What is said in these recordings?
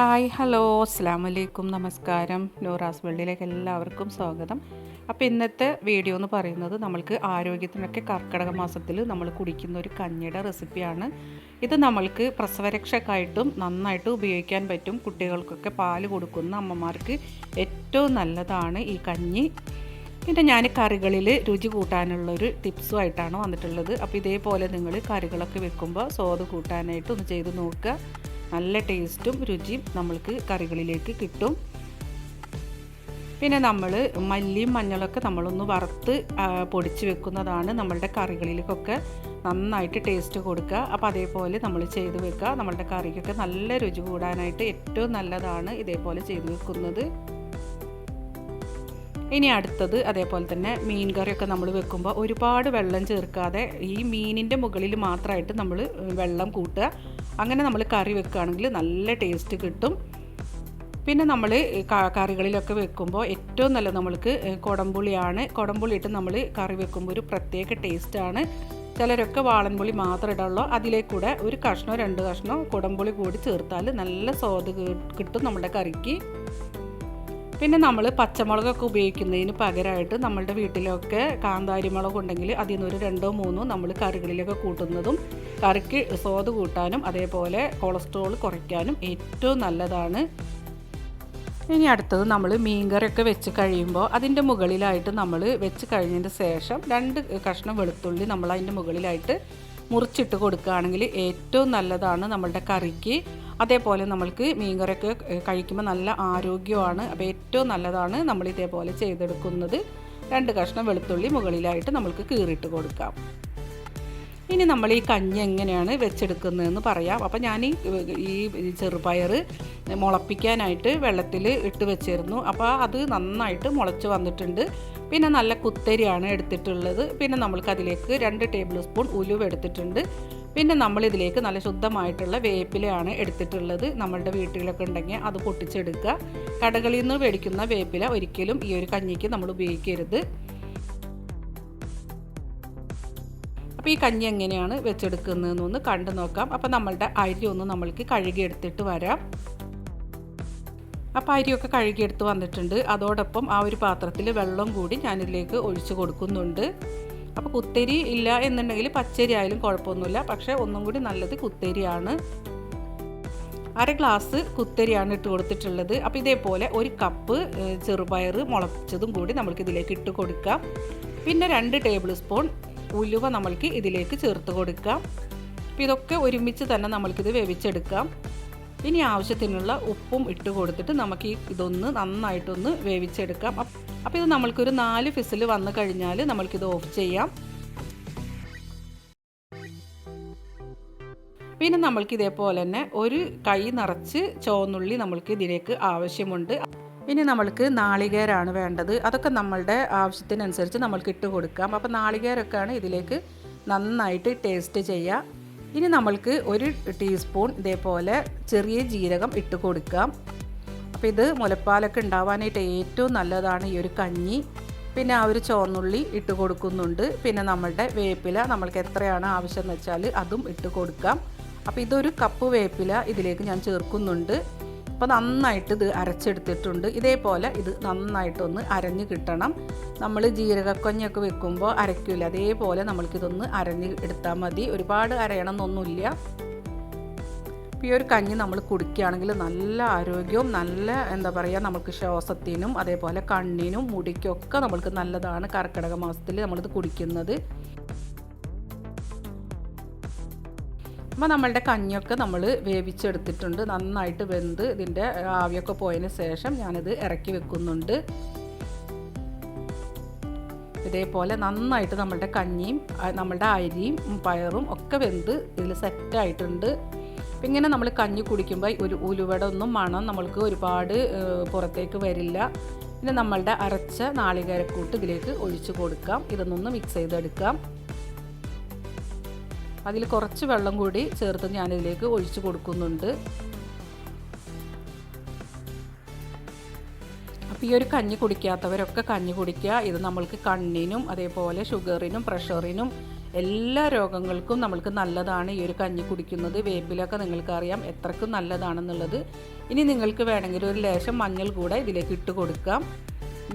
Hi hello അസ്സാം വലൈക്കും നമസ്കാരം. നൂറാസ് വെള്ളിയിലേക്ക് എല്ലാവർക്കും സ്വാഗതം. അപ്പോൾ ഇന്നത്തെ വീഡിയോ എന്ന് പറയുന്നത് നമ്മൾക്ക് ആരോഗ്യത്തിനൊക്കെ കർക്കിടക മാസത്തിൽ നമ്മൾ കുടിക്കുന്ന ഒരു കഞ്ഞിയുടെ റെസിപ്പിയാണ്. ഇത് നമ്മൾക്ക് പ്രസവരക്ഷക്കായിട്ടും നന്നായിട്ട് ഉപയോഗിക്കാൻ പറ്റും. കുട്ടികൾക്കൊക്കെ പാൽ കൊടുക്കുന്ന അമ്മമാർക്ക് ഏറ്റവും നല്ലതാണ് ഈ കഞ്ഞി. പിന്നെ ഞാൻ കറികളിൽ രുചി കൂട്ടാനുള്ളൊരു ടിപ്സും ആയിട്ടാണ് വന്നിട്ടുള്ളത്. അപ്പോൾ ഇതേപോലെ നിങ്ങൾ കറികളൊക്കെ വെക്കുമ്പോൾ സ്വാദ് കൂട്ടാനായിട്ട് ഒന്ന് ചെയ്ത് നോക്കുക. നല്ല ടേസ്റ്റും രുചിയും നമ്മൾക്ക് കറികളിലേക്ക് കിട്ടും. പിന്നെ നമ്മൾ മല്ലിയും മഞ്ഞളൊക്കെ നമ്മളൊന്ന് വറുത്ത് പൊടിച്ച് വെക്കുന്നതാണ് നമ്മളുടെ കറികളിലേക്കൊക്കെ നന്നായിട്ട് ടേസ്റ്റ് കൊടുക്കുക. അപ്പോൾ അതേപോലെ നമ്മൾ ചെയ്ത് വെക്കുക. നമ്മളുടെ കറിക്കൊക്കെ നല്ല രുചി കൂടാനായിട്ട് ഏറ്റവും നല്ലതാണ് ഇതേപോലെ ചെയ്ത് വെക്കുന്നത്. ഇനി അടുത്തത് അതേപോലെ തന്നെ മീൻ കറിയൊക്കെ നമ്മൾ വെക്കുമ്പോൾ ഒരുപാട് വെള്ളം ചേർക്കാതെ ഈ മീനിന്റെ മുകളിൽ മാത്രമായിട്ട് നമ്മൾ വെള്ളം കൂട്ടുക. അങ്ങനെ നമ്മൾ കറി വെക്കുകയാണെങ്കിൽ നല്ല ടേസ്റ്റ് കിട്ടും. പിന്നെ നമ്മൾ കറികളിലൊക്കെ വെക്കുമ്പോൾ ഏറ്റവും നല്ല നമ്മൾക്ക് കുടംപുളിയാണ്. കുടംപുളി ഇട്ട് നമ്മൾ കറി വെക്കുമ്പോൾ ഒരു പ്രത്യേക ടേസ്റ്റാണ് ചിലരൊക്കെ വാളൻപുളി മാത്രം ഇടുള്ളൂ അതിലേക്കൂടെ ഒരു കഷ്ണോ രണ്ട് കഷ്ണോ കുടംപുളി കൂടി ചേർത്താൽ നല്ല സ്വാദ് കിട്ടും നമ്മുടെ കറിക്ക്. പിന്നെ നമ്മൾ പച്ചമുളകൊക്കെ ഉപയോഗിക്കുന്നതിന് പകരമായിട്ട് നമ്മളുടെ വീട്ടിലൊക്കെ കാന്താരി മുളക് ഉണ്ടെങ്കിൽ അതിൽ നിന്നൊരു രണ്ടോ മൂന്നോ നമ്മൾ കറികളിലൊക്കെ കൂട്ടുന്നതും കറിക്ക് സ്വാദ് കൂട്ടാനും അതേപോലെ കൊളസ്ട്രോൾ കുറയ്ക്കാനും ഏറ്റവും നല്ലതാണ്. ഇനി അടുത്തത് നമ്മൾ മീൻകറിയൊക്കെ വെച്ച് കഴിയുമ്പോൾ അതിന്റെ മുകളിലായിട്ട് നമ്മൾ വെച്ച് കഴിഞ്ഞതിന് ശേഷം രണ്ട് കഷ്ണം വെളുത്തുള്ളി നമ്മൾ അതിന്റെ മുകളിലായിട്ട് മുറിച്ചിട്ട് കൊടുക്കുകയാണെങ്കിൽ ഏറ്റവും നല്ലതാണ് നമ്മളുടെ കറിക്ക്. അതേപോലെ നമ്മൾക്ക് മീൻകറിയൊക്കെ കഴിക്കുമ്പോൾ നല്ല ആരോഗ്യമാണ്. അപ്പോൾ ഏറ്റവും നല്ലതാണ് നമ്മൾ ഇതേപോലെ ചെയ്തെടുക്കുന്നത്. രണ്ട് കഷ്ണം വെളുത്തുള്ളി മുകളിലായിട്ട് നമ്മൾക്ക് കീറിയിട്ട് കൊടുക്കാം. ഇനി നമ്മൾ ഈ കഞ്ഞി എങ്ങനെയാണ് വെച്ചെടുക്കുന്നതെന്ന് പറയാം. അപ്പോൾ ഞാൻ ഈ ചെറുപയർ മുളപ്പിക്കാനായിട്ട് വെള്ളത്തിൽ ഇട്ട് വെച്ചിരുന്നു. അപ്പോൾ അത് നന്നായിട്ട് മുളച്ച് വന്നിട്ടുണ്ട്. പിന്നെ നല്ല കുത്തരിയാണ് എടുത്തിട്ടുള്ളത്. പിന്നെ നമ്മൾക്ക് അതിലേക്ക് രണ്ട് ടേബിൾ സ്പൂൺ ഉലുവ എടുത്തിട്ടുണ്ട്. പിന്നെ നമ്മളിതിലേക്ക് നല്ല ശുദ്ധമായിട്ടുള്ള വേപ്പിലയാണ് എടുത്തിട്ടുള്ളത്. നമ്മളുടെ വീട്ടിലൊക്കെ ഉണ്ടെങ്കിൽ അത് പൊട്ടിച്ചെടുക്കുക. കടകളിൽ നിന്ന് മേടിക്കുന്ന വേപ്പില ഒരിക്കലും ഈ ഒരു കഞ്ഞിക്ക് നമ്മൾ ഉപയോഗിക്കരുത്. അപ്പോൾ ഈ കഞ്ഞി എങ്ങനെയാണ് വെച്ചെടുക്കുന്നതെന്നൊന്ന് കണ്ടു നോക്കാം. അപ്പോൾ നമ്മളുടെ അരി ഒന്ന് നമ്മൾക്ക് കഴുകിയെടുത്തിട്ട് വരാം. അപ്പോൾ അരിയൊക്കെ കഴുകിയെടുത്ത് വന്നിട്ടുണ്ട്. അതോടൊപ്പം ആ ഒരു പാത്രത്തിൽ വെള്ളം കൂടി ഞാനിതിലേക്ക് ഒഴിച്ചു കൊടുക്കുന്നുണ്ട്. അപ്പോൾ കുത്തരി ഇല്ല എന്നുണ്ടെങ്കിൽ പച്ചരി ആയാലും കുഴപ്പമൊന്നുമില്ല. പക്ഷേ ഒന്നും കൂടി നല്ലത് കുത്തരിയാണ്. അര ഗ്ലാസ് കുത്തരിയാണ് ഇട്ട് കൊടുത്തിട്ടുള്ളത്. അപ്പോൾ ഇതേപോലെ ഒരു കപ്പ് ചെറുപയർ മുളച്ചതും കൂടി നമ്മൾക്ക് ഇതിലേക്ക് ഇട്ട് കൊടുക്കാം. പിന്നെ രണ്ട് ടേബിൾ സ്പൂൺ ഉലുവ നമ്മൾക്ക് ഇതിലേക്ക് ചേർത്ത് കൊടുക്കാം. അപ്പോൾ ഇതൊക്കെ ഒരുമിച്ച് തന്നെ നമ്മൾക്കിത് വേവിച്ചെടുക്കാം. ഇനി ആവശ്യത്തിനുള്ള ഉപ്പും ഇട്ട് കൊടുത്തിട്ട് നമുക്ക് ഈ ഇതൊന്ന് നന്നായിട്ടൊന്ന് വേവിച്ചെടുക്കാം. അപ്പോൾ ഇത് നമ്മൾക്കൊരു നാല് ഫിസിൽ വന്നു കഴിഞ്ഞാൽ നമ്മൾക്കിത് ഓഫ് ചെയ്യാം. പിന്നെ നമ്മൾക്ക് ഇതേപോലെ തന്നെ ഒരു കൈ നിറച്ച് ചോന്നുള്ളി നമ്മൾക്ക് ഇതിലേക്ക് ആവശ്യമുണ്ട്. ഇനി നമ്മൾക്ക് നാളികേരാണ് വേണ്ടത്. അതൊക്കെ നമ്മളുടെ ആവശ്യത്തിനനുസരിച്ച് നമ്മൾക്ക് ഇട്ട് കൊടുക്കാം. അപ്പോൾ നാളികേരൊക്കെയാണ് ഇതിലേക്ക് നന്നായിട്ട് ടേസ്റ്റ് ചെയ്യുക ഇനി നമ്മൾക്ക് ഒരു ടീസ്പൂൺ ഇതേപോലെ ചെറിയ ജീരകം ഇട്ട് കൊടുക്കാം. അപ്പോൾ ഇത് മുലപ്പാലൊക്കെ ഉണ്ടാവാനായിട്ട് ഏറ്റവും നല്ലതാണ് ഈ ഒരു കഞ്ഞി. പിന്നെ ആ ഒരു ചോന്നുള്ളി ഇട്ട് കൊടുക്കുന്നുണ്ട്. പിന്നെ നമ്മളുടെ വേപ്പില നമ്മൾക്ക് എത്രയാണ് ആവശ്യം എന്ന് വെച്ചാൽ അതും ഇട്ട് കൊടുക്കാം. അപ്പോൾ ഇതൊരു കപ്പ് വേപ്പില ഇതിലേക്ക് ഞാൻ ചേർക്കുന്നുണ്ട്. അപ്പോൾ നന്നായിട്ട് ഇത് അരച്ചെടുത്തിട്ടുണ്ട്. ഇതേപോലെ ഇത് നന്നായിട്ടൊന്ന് അരഞ്ഞ് കിട്ടണം. നമ്മൾ ജീരകക്കൊഞ്ഞൊക്കെ വെക്കുമ്പോൾ അരയ്ക്കില്ല അതേപോലെ നമ്മൾക്കിതൊന്ന് അരഞ്ഞ് എടുത്താൽ മതി. ഒരുപാട് അരയണം എന്നൊന്നുമില്ല അപ്പോൾ ഈ ഒരു കഞ്ഞി നമ്മൾ കുടിക്കുകയാണെങ്കിൽ നല്ല ആരോഗ്യവും നല്ല എന്താ പറയുക നമുക്ക് ശ്വാസത്തിനും അതേപോലെ കണ്ണിനും മുടിക്കൊക്കെ നമ്മൾക്ക് നല്ലതാണ് കർക്കിടക മാസത്തിൽ നമ്മളിത് കുടിക്കുന്നത്. അപ്പോൾ നമ്മളുടെ കഞ്ഞിയൊക്കെ നമ്മൾ വേവിച്ചെടുത്തിട്ടുണ്ട്. നന്നായിട്ട് വെന്ത് ഇതിന്റെ ആവിയൊക്കെ പോയതിന് ശേഷം ഞാനിത് ഇറക്കി വെക്കുന്നുണ്ട്. ഇതേപോലെ നന്നായിട്ട് നമ്മളുടെ കഞ്ഞിയും നമ്മളുടെ അരിയും പയറും ഒക്കെ വെന്ത് ഇതിൽ സെറ്റായിട്ടുണ്ട്. അപ്പം ഇങ്ങനെ നമ്മൾ കഞ്ഞി കുടിക്കുമ്പോൾ ഒരു ഉലുവട ഒന്നും മണം നമ്മൾക്ക് ഒരുപാട് പുറത്തേക്ക് വരില്ല. പിന്നെ നമ്മളുടെ അരച്ച നാളികേരക്കൂട്ട് ഇതിലേക്ക് ഒഴിച്ച് കൊടുക്കാം. ഇതൊന്നൊന്ന് മിക്സ് ചെയ്തെടുക്കാം. അതിൽ കുറച്ച് വെള്ളം കൂടി ചേർത്ത് ഞാനിതിലേക്ക് ഒഴിച്ച് കൊടുക്കുന്നുണ്ട്. അപ്പോൾ ഈ ഒരു കഞ്ഞി കുടിക്കാത്തവരൊക്കെ കഞ്ഞി കുടിക്കുക. ഇത് നമ്മൾക്ക് കണ്ണിനും അതേപോലെ ഷുഗറിനും പ്രഷറിനും എല്ലാ രോഗങ്ങൾക്കും നമ്മൾക്ക് നല്ലതാണ് ഈ ഒരു കഞ്ഞി കുടിക്കുന്നത്. വേപ്പിലൊക്കെ നിങ്ങൾക്കറിയാം എത്രക്കും നല്ലതാണെന്നുള്ളത്. ഇനി നിങ്ങൾക്ക് വേണമെങ്കിൽ ഒരു ലേശം മഞ്ഞൾ കൂടെ ഇതിലേക്ക് ഇട്ട് കൊടുക്കാം.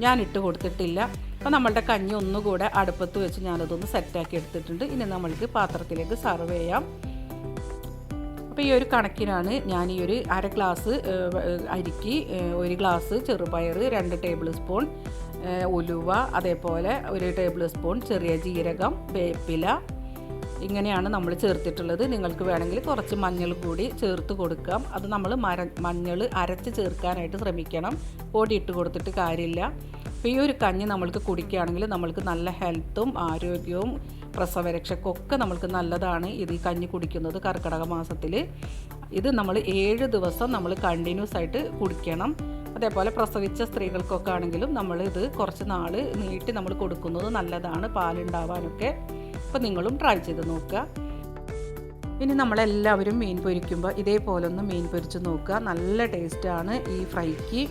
ഞാൻ ഇട്ട് കൊടുത്തിട്ടില്ല. അപ്പോൾ നമ്മളുടെ കഞ്ഞി ഒന്നുകൂടെ അടുപ്പത്ത് വെച്ച് ഞാനതൊന്ന് സെറ്റാക്കി എടുത്തിട്ടുണ്ട്. ഇനി നമ്മൾക്ക് പാത്രത്തിലേക്ക് സർവ് ചെയ്യാം. അപ്പോൾ ഈ ഒരു കണക്കിനാണ് ഞാൻ ഈ ഒരു അര ഗ്ലാസ് അരിക്ക് ഒരു ഗ്ലാസ് ചെറുപയർ രണ്ട് ടേബിൾ സ്പൂൺ ഉലുവ അതേപോലെ ഒരു ടേബിൾ സ്പൂൺ ചെറിയ ജീരകം വേപ്പില ഇങ്ങനെയാണ് നമ്മൾ ചേർത്തിട്ടുള്ളത്. നിങ്ങൾക്ക് വേണമെങ്കിൽ കുറച്ച് മഞ്ഞൾ കൂടി ചേർത്ത് കൊടുക്കാം. അത് നമ്മൾ മര മഞ്ഞൾ അരച്ച് ചേർക്കാനായിട്ട് ശ്രമിക്കണം. പൊടി ഇട്ട് കൊടുത്തിട്ട് കാര്യമില്ല. അപ്പോൾ ഈ ഒരു കഞ്ഞി നമ്മൾക്ക് കുടിക്കുകയാണെങ്കിൽ നമ്മൾക്ക് നല്ല ഹെൽത്തും ആരോഗ്യവും പ്രസവരക്ഷയ്ക്കൊക്കെ നമ്മൾക്ക് നല്ലതാണ് ഇത് ഈ കഞ്ഞി കുടിക്കുന്നത് കർക്കിടക മാസത്തിൽ ഇത് നമ്മൾ ഏഴ് ദിവസം നമ്മൾ കണ്ടിന്യൂസ് ആയിട്ട് കുടിക്കണം. അതേപോലെ പ്രസവിച്ച സ്ത്രീകൾക്കൊക്കെ ആണെങ്കിലും നമ്മൾ ഇത് കുറച്ച് നാൾ നീട്ടി നമ്മൾ കൊടുക്കുന്നത് നല്ലതാണ് പാലുണ്ടാവാനൊക്കെ. അപ്പോൾ നിങ്ങളും ട്രൈ ചെയ്ത് നോക്കുക. ഇനി നമ്മളെല്ലാവരും മീൻ പൊരിക്കുമ്പോൾ ഇതേപോലെ ഒന്ന് മീൻ പൊരിച്ച് നോക്കുക. നല്ല ടേസ്റ്റാണ് ഈ ഫ്രൈക്ക്.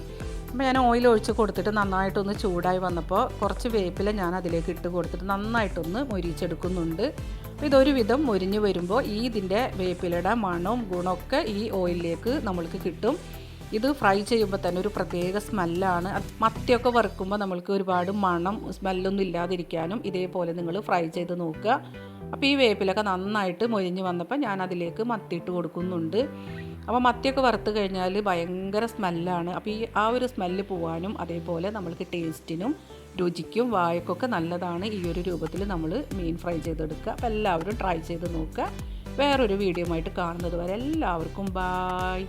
അപ്പോൾ ഞാൻ ഓയിൽ ഒഴിച്ച് കൊടുത്തിട്ട് നന്നായിട്ടൊന്ന് ചൂടായി വന്നപ്പോൾ കുറച്ച് വേപ്പില ഞാൻ അതിലേക്ക് ഇട്ട് കൊടുത്തിട്ട് നന്നായിട്ടൊന്ന് മൊരിച്ചെടുക്കുന്നുണ്ട് അപ്പോൾ ഇതൊരു വിധം മൊരിഞ്ഞ് വരുമ്പോൾ ഈ ഇതിന്റെ വേപ്പിലയുടെ മണവും ഗുണമൊക്കെ ഈ ഓയിലിലേക്ക് നമ്മൾക്ക് കിട്ടും. ഇത് ഫ്രൈ ചെയ്യുമ്പോൾ തന്നെ ഒരു പ്രത്യേക സ്മെല്ലാണ് മത്തിയൊക്കെ വറുക്കുമ്പോൾ നമ്മൾക്ക് ഒരുപാട് മണം സ്മെല്ലൊന്നും ഇല്ലാതിരിക്കാനും ഇതേപോലെ നിങ്ങൾ ഫ്രൈ ചെയ്ത് നോക്കുക. അപ്പോൾ ഈ വേപ്പിലൊക്കെ നന്നായിട്ട് മൊരിഞ്ഞ് വന്നപ്പോൾ ഞാൻ അതിലേക്ക് മത്തി ഇട്ട് കൊടുക്കുന്നുണ്ട്. അപ്പോൾ മത്തിയൊക്കെ വറുത്ത് കഴിഞ്ഞാൽ ഭയങ്കര സ്മെല്ലാണ്. അപ്പോൾ ഈ ആ ഒരു സ്മെല്ല് പോവാനും അതേപോലെ നമ്മൾക്ക് ടേസ്റ്റിനും രുചിക്കും വായക്കൊക്കെ നല്ലതാണ് ഈ ഒരു രൂപത്തിൽ നമ്മൾ മീൻ ഫ്രൈ ചെയ്തെടുക്കുക. അപ്പോൾ എല്ലാവരും ട്രൈ ചെയ്ത് നോക്കുക. വേറൊരു വീഡിയോ ആയിട്ട് കാണുന്നത് വരെ എല്ലാവർക്കും ബായ്